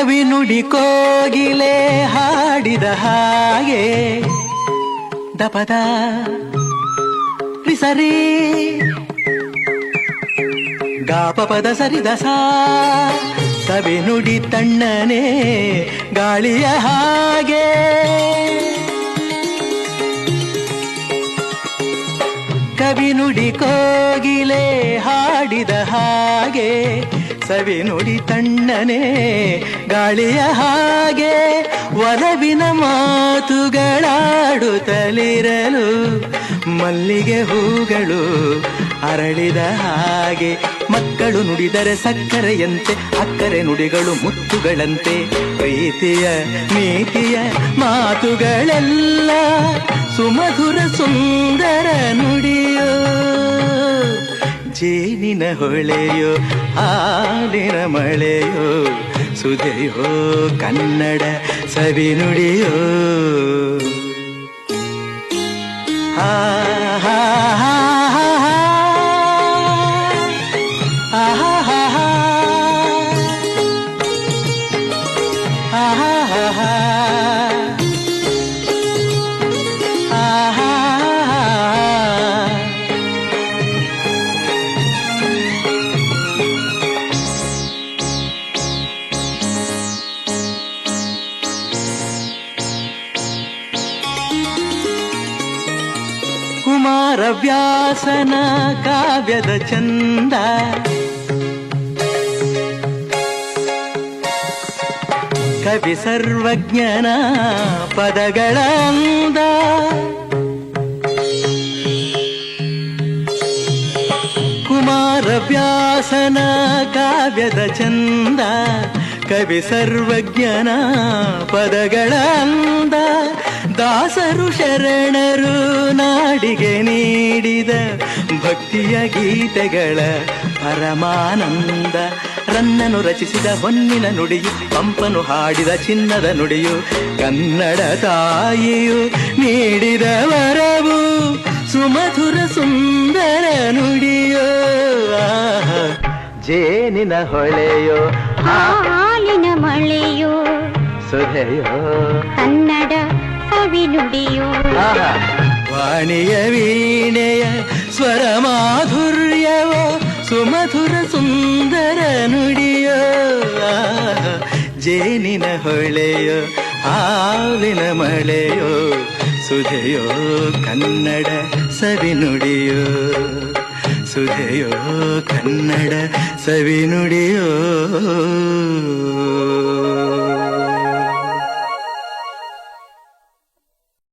ಕವಿ ನುಡಿ ಕೋಗಿಲೆ ಹಾಡಿದ ಹಾಗೆ ದಪದ ಸರಿ ಗಾಪಪದ ಸರಿದ ಸಾ ಕವಿ ನುಡಿ ತಣ್ಣನೆ ಗಾಳಿಯ ಹಾಗೆ ಕವಿ ನುಡಿ ಕೋಗಿಲೆ ಹಾಡಿದ ಹಾಗೆ ಸವಿ ನುಡಿ ತಣ್ಣನೆ ಗಾಳಿಯ ಹಾಗೆ ಒಲವಿನ ಮಾತುಗಳಾಡುತ್ತಲಿರಲು ಮಲ್ಲಿಗೆ ಹೂಗಳು ಅರಳಿದ ಹಾಗೆ ಮಕ್ಕಳು ನುಡಿದರೆ ಸಕ್ಕರೆಯಂತೆ ಅಕ್ಕರೆ ನುಡಿಗಳು ಮುತ್ತುಗಳಂತೆ ಪ್ರೀತಿಯ ನೀತಿಯ ಮಾತುಗಳೆಲ್ಲ ಸುಮಧುರ ಸುಂದರ ನುಡಿಯೋ ಜೇನಿನ ಹೊಳೆಯೋ ಹಾಲಿನ ಮಳೆಯೋ ಸುಧೆಯೋ ಕನ್ನಡ ಸವಿ ನುಡಿಯೋ ಹಾ ಹಾ ಹಾ ಹಾ ಹಾ. ಹಾ ಕುಮಾರವ್ಯಾಸನ ಕಾವ್ಯದ ಚಂದ ಕವಿ ಸರ್ವಜ್ಞನ ಪದಗಳ ಅಂದ ಕುಮಾರವ್ಯಾಸನ ಕಾವ್ಯದ ಚಂದ ಕವಿ ಸರ್ವಜ್ಞನ ಪದಗಳ ಅಂದ ದಾಸರು ಶರಣರು ನಾಡಿಗೆ ನೀಡಿದ ಭಕ್ತಿಯ ಗೀತೆಗಳ ಪರಮಾನಂದ. ರನ್ನನು ರಚಿಸಿದ ಹೊನ್ನಿನ ನುಡಿಯು ಪಂಪನು ಹಾಡಿದ ಚಿನ್ನದ ನುಡಿಯು ಕನ್ನಡ ತಾಯಿಯು ನೀಡಿದ ವರವು ಸುಮಧುರ ಸುಂದರ ನುಡಿಯೋ. ಜೇನಿನ ಹೊಳೆಯೋ ಹಾಲಿನ ಮಳೆಯೋ ಸುಧೆಯೋ ಕನ್ನಡ ಕವಿ ನುಡಿಯೋ. ಆಹಾ. ವಾಣಿಯ ವೀಣೆಯ ಸ್ವರ ಮಾಧುರ್ಯವೋ ಸುಮಧುರ ಸುಂದರ ನುಡಿಯೋ ಆಹಾ. ಜೇನಿನ ಹೊಳೆಯೋ ಹಾಲಿನ ಮಳೆಯೋ ಸುಧೆಯೋ ಕನ್ನಡ ಸವಿ ನುಡಿಯೋ ಸುಧೆಯೋ ಕನ್ನಡ ಸವಿ ನುಡಿಯೋ